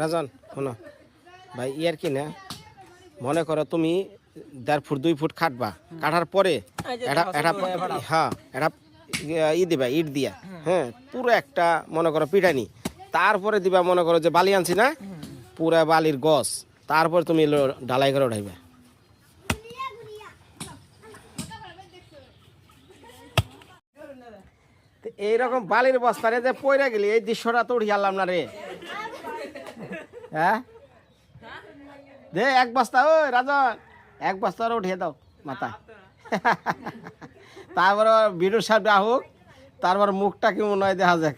রাজন শোনো। ভাই ইয়ার কি না? মনে করো তুমি দেড় ফুট দুই ফুট কাটবা কাটার পরে এটা এটা হ্যাঁ এটা ই দিবা ইট দিয়া। হ্যাঁ পুরো একটা মনে করো পিটানি তারপরে দিবা মনে করো যে বালি আনছি না? পুরা বালির গছ। তারপর তুমি ঢালাই করে উঠাইবা তো এইরকম বালির বস্তারে যে পয়রা গেলি, এই দৃশ্যটা তো উঠিয়ে আনলাম না রে। হ্যাঁ? দে, এক বস্তা, ওই রাজন, এক বস্তা উঠিয়ে দাও, মাথা। তারপর বিনু সাহেব হোক, তারপর মুখটা কি মনে হয় দেখা যাক।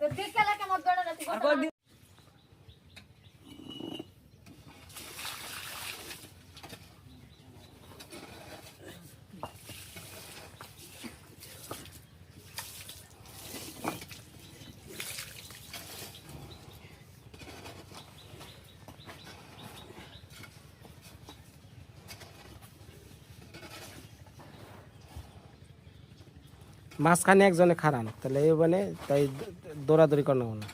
तो देख के लाके मत गड़ो ना মাঝখানে একজনে খারান তাহলে এই মানে তাই দৌড়াদৌড়ি করানো না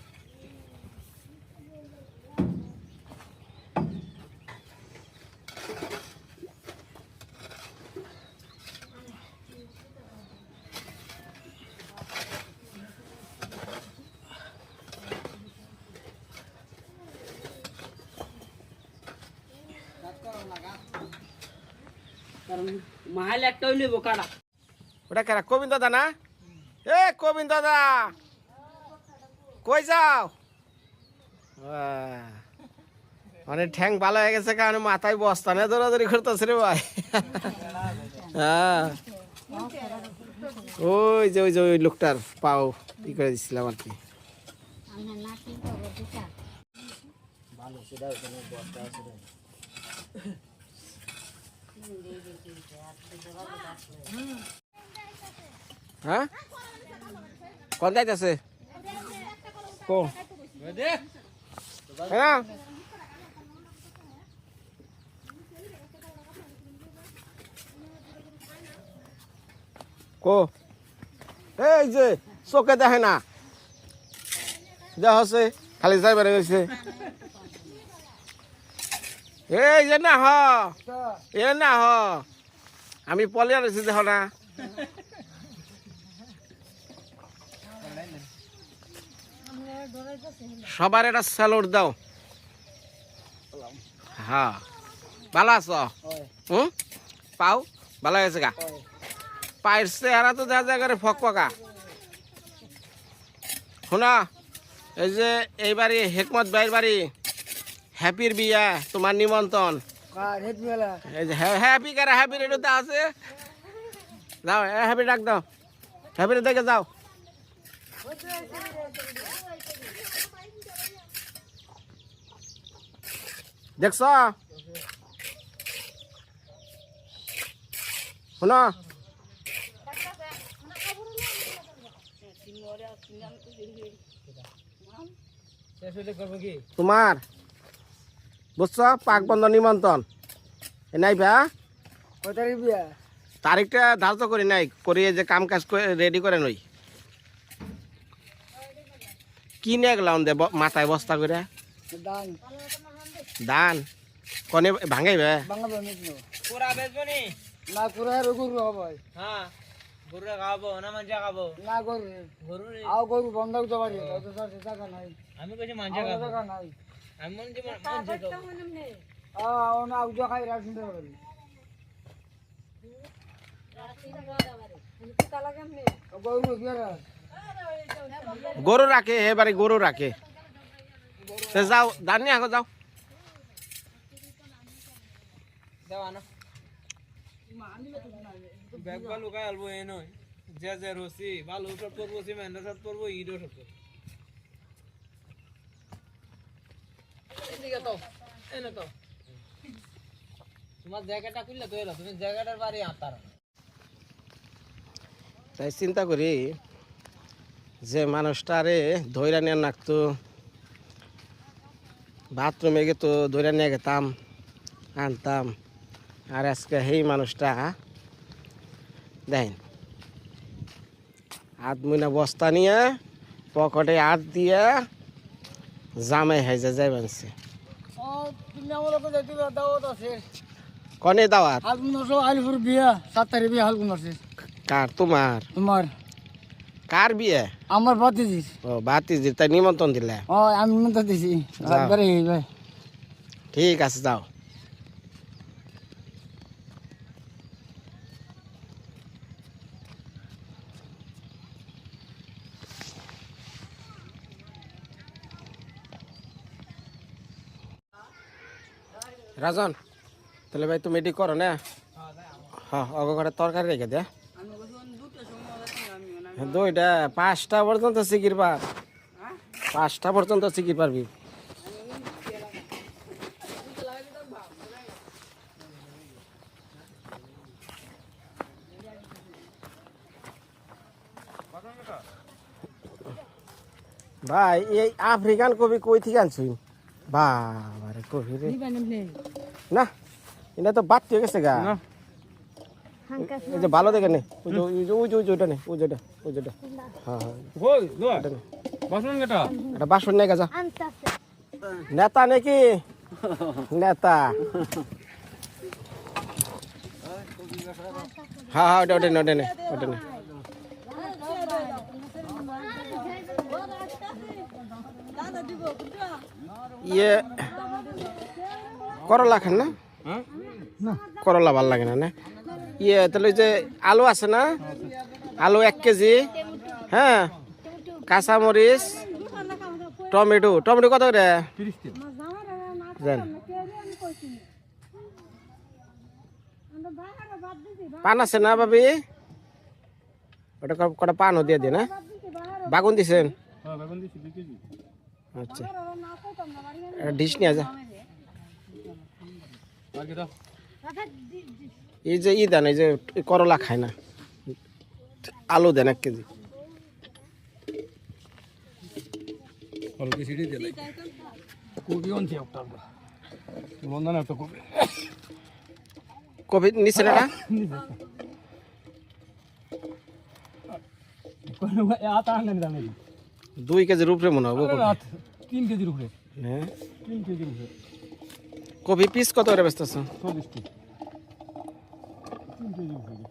মাহাল একটা হইলে বোকারা। ওটা কেরা? কবিন দাদা না? এ, কবিন দাদা। কই যাও? মানে ঠ্যাং ভালো হয়ে গেছে কারণ মাথায় বস্তা না দৌড়াদৌড়ি করতেছে রে ভাই। হ্যাঁ ওই যে ওই যে, ওই লোকটার পাও ই করে দিছিলাম আর কি। হ্যাঁ? কোন যাইতেছে কো। হ্যাঁ? কো। এই যে, চোখে দেখে না। যা হচ্ছে, খালি যাই বেড়ে গেছে এই যে না হ। এ না হ। আমি পলিয়ার আছি দেখ না। সবার এটা স্যালোড দাও। হ্যাঁ। ভালো আছো? হুম? পাও? ভালো হয়েছে গা? পায়ের চেহারা তো দেখা যায় করে ফক ফকা শোনা এই যে এই বাড়ি হেকমত ভাইয়ের বাড়ি হ্যাপির বিয়া তোমার নিমন্ত্রণ। এই যে হ্যাপি কারা? হ্যাপি রেডিওতে আছে? যাও হ্যাপি ডাক দাও। হ্যাপি দেখে যাও। দেখছ? শোনো। তোমার বুঝছ? পাক বন্ধ নিমন্ত্রণ। এ নাই ভা তারিখটা ধার্য করি নাই করিয়ে যে কাম কাজ রেডি করে নই। কি নিয়ে গেলাম দে মাথায় বস্তা করে? ধান কনে ভাঙাইবে? পুরা বেচবো নি? না আর গরু হবে হ্যাঁ গরুরা খাওয়াবো না মাঞ্জা খাব? না গরু গরু। আও গরু বন্ধ করতে পারি অত সাথে টাকা নাই। আমি কইছি মাঞ্জা খাব। টাকা নাই। আমি মনে হচ্ছে মাঞ্জা খাব। আ না উজা খাই রাখ শুনতে পারি গরু গরু রাখে হে বাড়ি গরু রাখে যাও ধান নিয়ে আগো যাও। দাও আনো ব্যাগ বা লুকাই আলবো এ নয়। যে যে রসি বালু সব পরবো সিমেন্ট সব পরবো ইটও সব পরবো এদিকে তো এনে তো তোমার জায়গাটা খুললে তো এলো তুমি জায়গাটার বাড়ি আতার। তাই চিন্তা করি যে মানুষটারে ধৈরা নিয়ে নাকতো বাথরুমে গে তো ধৈরা নিয়ে গেতাম আনতাম। আর আজকে সেই মানুষটা দেন হাত মুইনা বস্তা নিয়ে পকেটে হাত দিয়ে জামাই হাইজা যাই বানছে। কনে দাওয়াত? আলিপুর বিয়া সাত তারিখ বিয়া হালকুন আছে। কার তোমার? তোমার? কার বিয়ে? আমার ভাতিজির। ও বাতিজির তাই নিমন্ত্রণ দিলে? ও আমি মনে দিছি। ঠিক আছে যাও। রাজন, তাহলে ভাই তুমি এটি করো, না? হ্যাঁ অগ ঘরে তরকারি রেখে দে দুইটা, পাঁচটা পর্যন্ত শিখির পার। পাঁচটা পর্যন্ত শিখির পারবি। ভাই, এই আফ্রিকান কবি কই থেকে আনছুই বাবারে, কবি রে। না এটা তো বাদ হয়ে গেছে গা। এই যে ভালো দেখে নে ওই যে- ওই যে ওই যে ওই যে ওইটা নে ওই যেটা ওই যেটা হ্যাঁ হ্যাঁ। কই লো ওইটা নে। বাসন কেটা? এটা বাসন নে গাজা নেতা নাকি? নেতা। হ্যাঁ হ্যাঁ ওটা ওটা নে ওটা নে ওটা নে। ইয়ে করলা খান না? হ্যাঁ? করলা ভালো লাগে না না? ইয়ে তাহলে যে আলু আছে না? আলু এক কেজি হ্যাঁ? কাঁচামরিচ টমেটো। টমেটো কত করে? জান। পান আছে না ভাবি? ওটা কটা পানও দিয়ে দিয়ে না? বাগুন দিছেন? হ্যাঁ বেগুন দিছি দুই কেজি। আচ্ছা। ডিশ নিয়ে যা। এই যে ই দেন এই যে করলা খায় না। আলু দেন এক কেজি। কবি নিচে না দুই কেজির উপরে মনে হবে তিন কেজির উপরে। হ্যাঁ। তিন কেজির উপরে। কবি পিস কত করে ব্যস্ত আছো চল্লিশটি তিন কেজির উপরে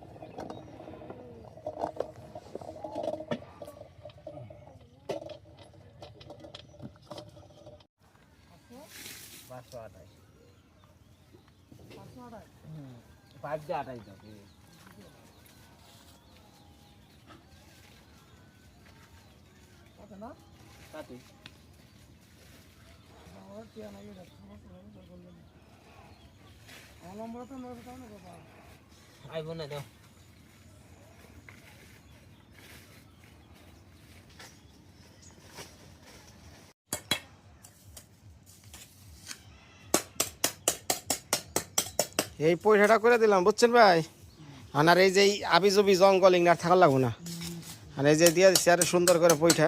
এই পয়সাটা করে দিলাম, বুঝছেন ভাই? আর এই যে আবি জঙ্গল ইংনার থাকার লাগবো না। আর এই যে দিয়ে দিচ্ছি আর সুন্দর করে পয়সা।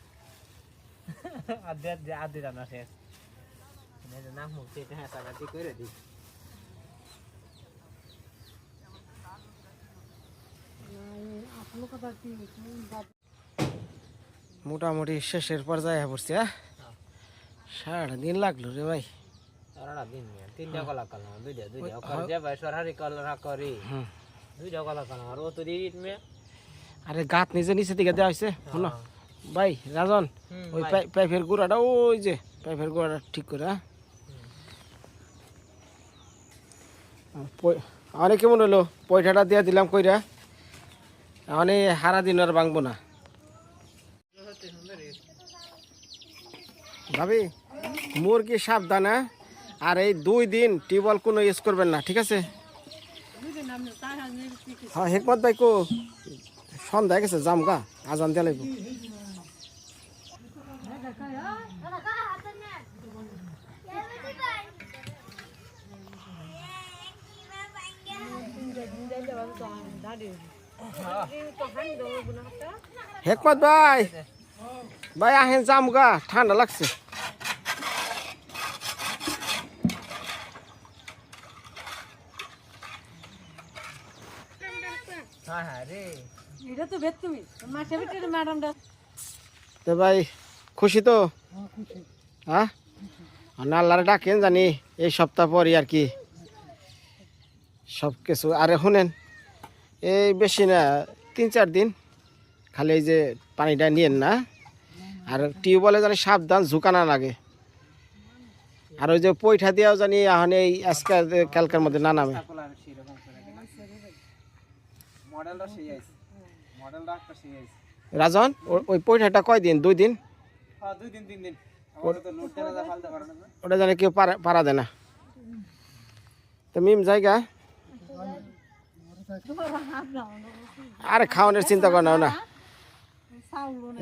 আদি রান্না শেষ। নাম হচ্ছে এটা হ্যাঁ টাকাটি করে দিই মোটামুটি শেষের পর্যায়ে পড়ছে হ্যাঁ? সারাটা দিন লাগল রে ভাই। সারাটা দিন তিনটা কলা কালাম দুইটা দুইটা। ওখানে যে ভাই সরারি কলা করি দুইটা কলা কালাম আর ও তো মে। আরে গাত নিজে নিচে দিকে দেওয়া হয়েছে শোনো। ভাই রাজন ওই। পাইপের গোড়াটা ওই যে পাইপের গোড়াটা ঠিক করে হ্যাঁ? অনেক কেমন হলো? পয়সাটা দিয়ে দিলাম কইরা। অনেক হারা দিন আর ভাঙবো না। ভাবি মুরগি সাবধান হ্যাঁ? আর এই দুই দিন টিউবওয়েল কোনো ইউজ করবেন না ঠিক আছে? হ্যাঁ হেকমত ভাই কো সন্ধ্যা গেছে জামগা আজান দিয়ে লাগবো। হেকমত ভাই। ভাই, আহেন জামগা ঠান্ডা লাগছে। ভাই, খুশি তো? হ্যাঁ আল্লাহরে ডাকেন জানি, এই সপ্তাহ পরই আর কি। সব কিছু, আরে শুনেন এই বেশি না তিন চার দিন। খালি এই যে পানিটা নিয়েন না। আর টিউবওয়েলে জানি সাবধান ঝুঁকানা লাগে। আর ওই যে পয়ঠা দিয়েও জানি এখন এই আজকে কালকার মধ্যে না নামে। রাজন ওই পয়ঠাটা কয় দিন? দুই দিন? হ্যাঁ ওটা জানি কেউ পারা পারা দেয় না। তো মিম জায়গা? আরে খাওয়ানোর চিন্তা কর না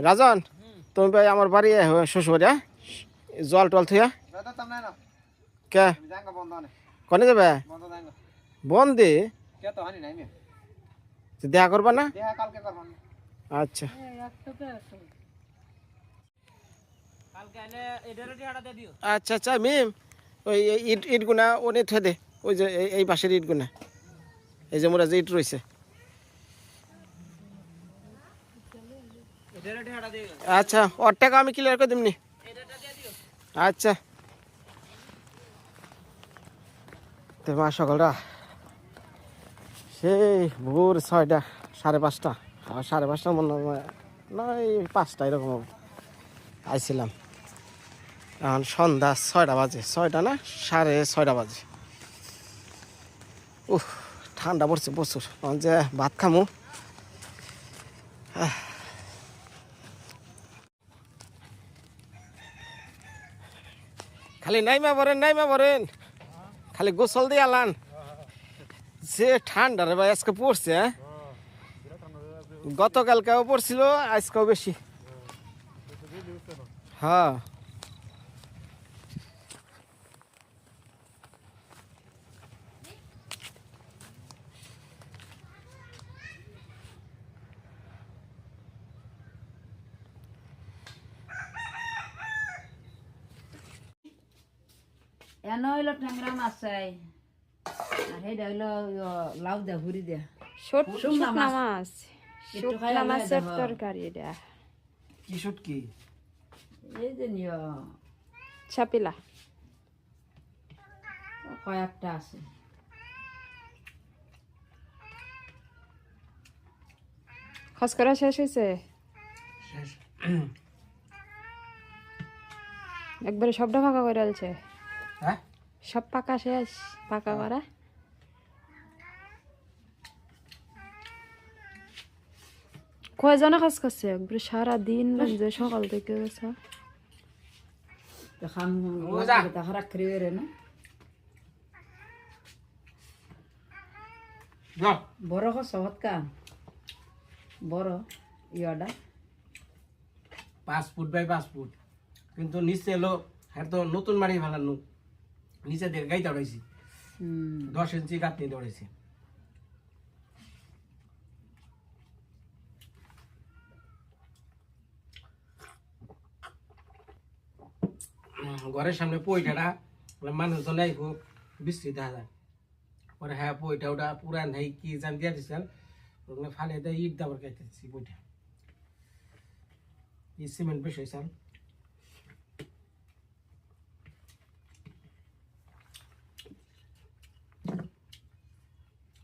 রাজন, তুমি ভাই আমার বাড়ি শ্বশুর হ্যাঁ? জল টল থুয়া। কে? কনে যাবে? বন্দি? দেখা করবা না? আচ্ছা। আচ্ছা আচ্ছা মিম, ওই ইট ইট গুনা ওনে থুয়ে দে, ওই যে, এই পাশের ইট গুনা এই যে মোরা যে ইট রয়েছে আচ্ছা ওর টাকা আমি ক্লিয়ার করে দিমনি। আচ্ছা। তো মা সকালটা সেই ভোর ছয়টা, সাড়ে পাঁচটা। আর সাড়ে পাঁচটা মনে হয় নয় পাঁচটা এরকম আইছিলাম। এখন সন্ধ্যা ছয়টা বাজে। ছয়টা না? সাড়ে ছয়টা বাজে। উহ ঠান্ডা পড়ছে প্রচুর। যে ভাত খামু। খালি নাইমা বরেন নাইমা বরেন খালি গোসল দিয়ে আলান। যে ঠান্ডা রে ভাই, আজকে পড়ছে হ্যাঁ? গতকালকেও পড়ছিল, আজকেও বেশি। হ্যাঁ। এন হইল ট্যাংরা মাছ চাই আর সেইটা হইল লাউ দে ঘুরি দে শুকনা শুকনা মাছ। মাছ একটু খাই শুকনা মাছের তরকারি এটা কি শুটকি এই যে নিয় ছাপিলা কয়েকটা আছে খস করা শেষ হয়েছে একবারে সবটা ফাঁকা করে আলছে হ্যাঁ সব পাকা শেষ? পাকা করা? কয়জনে কাজ করছে? একবারে সারা দিন লাগছে সকাল থেকে গেছে। বড় কস হতকা। বড় ইয়টা পাঁচ ফুট বাই পাঁচ ফুট। কিন্তু নিচে এলো হ্যাঁ তো নতুন বাড়ি ফেলানো নিচে দিয়ে গাই দৌড়াইছি। হুম। দশ ইঞ্চি গাত নিয়ে দৌড়াইছি ঘরের সামনে পইটাটা মানুষজন আইব বৃষ্টি দেখা যায়। পরে হ্যাঁ পইটা ওটা পুরান হেই কি জান দিয়া দিছেন ওখানে ফালে দেয় ইট দাবার খাইতেছি পইটা। ই সিমেন্ট বেশ হয়েছেন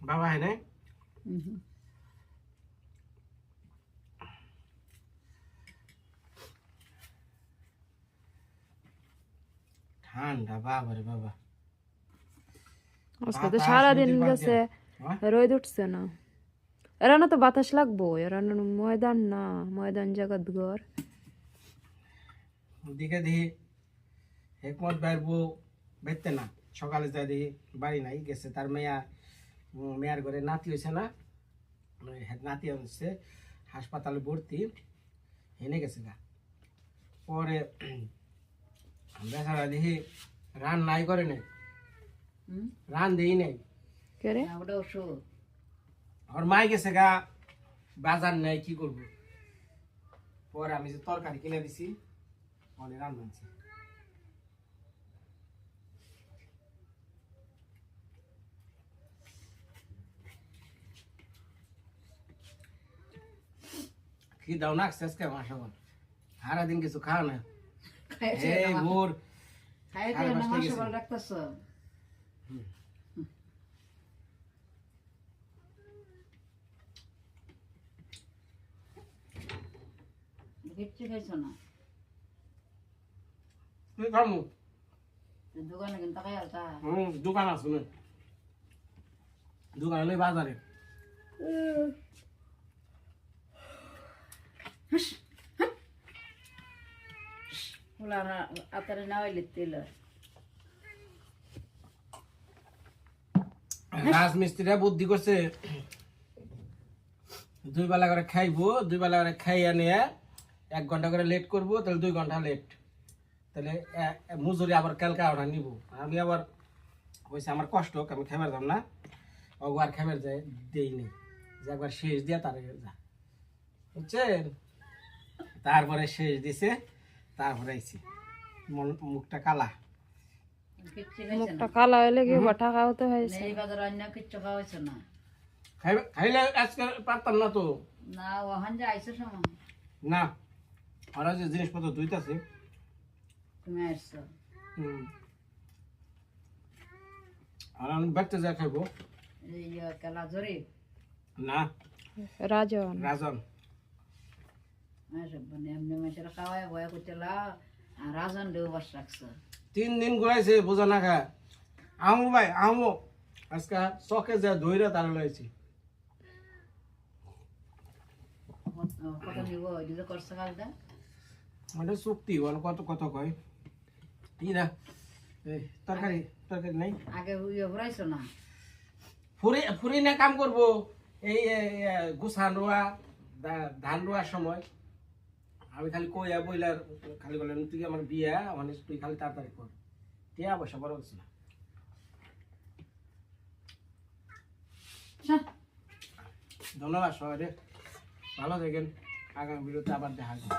Bye bye, নাই? উঠছে না। এরানো তো বাতাস লাগবো ময়দান না ময়দান জাগাত ঘর। দিকে দিহি হেকমত বাইর বউ না। সকালে যা দিহি বাড়ি নাই গেছে। তার মেয়া মেয়ার ঘরে নাতি হয়েছে না। নাতি হচ্ছে হাসপাতালে ভর্তি হেনে গেছে গা। পরে বেচারা দেখি রান নাই করে নাই। রান দেই নাই। কে রে? ওটা আমার মাই গেছে গা বাজার নাই কি করব? পরে আমি যে তরকারি কিনে দিছি অনেক রান বানছি কি দাও না শেষকে মাসা বল সারা দিন কিছু খাও না। এই ভোর। দোকানে কিন্তু দোকান আছে না দোকান বাজারে। আতারে না হইলে তেল রাজমিস্ত্রিরা বুদ্ধি করছে দুই বেলা করে খাইবো দুই বেলা করে খাইয়া নিয়ে এক ঘণ্টা করে লেট করব তাহলে দুই ঘণ্টা লেট তাহলে মজুরি আবার কালকে ওটা নিব আমি আবার হয়েছে আমার কষ্ট হোক আমি খেবার যাম না ওগো আর খেবার যায় দেই নেই যে একবার শেষ দিয়া তার যা বুঝছেন তারপরে শেষ দিছে তারপরে আইছি। মুখটা কালা। মুখটা কালা হইলে কি টাকা হতে হয়েছে? এই বাজার অন্য কিচ্ছু খাওয়াইছো না। খাইলে আজকে পারতাম না তো। না ওখান যে আইসো সময়। না ওরা যে জিনিসপত্র ধুইতেছে। তুমি আসছো হুম। আর আমি বাড়তে যা খাইবো। এই কেলা জরি না। রাজন। রাজন মানে এমনি মেয়েরা খাওয়াই বয়া করতেলা আর রাজন দেও বাস রাখছো তিন দিন ঘুরাইছে বোঝা না খা। আমু ভাই আমু আজকে চকে যা ধইরা তার লইছি। মানে চুক্তি বল কত কত কয়? ই না তরকারি তরকারি নাই? আগে ইয়ে না? ফুরি ফুরি না কাম করব। এই এ, রোয়া ধান রোয়ার সময়। আমি খালি কইয়া বইলার খালি বললাম তুই আমার বিয়া? মানে তুই খালি তাড়াতাড়ি কর। টিয়া পয়সা বড় হচ্ছে না। ধন্যবাদ সবাই রে। ভালো থাকেন। আগামী ভিডিওতে আবার দেখা যাবে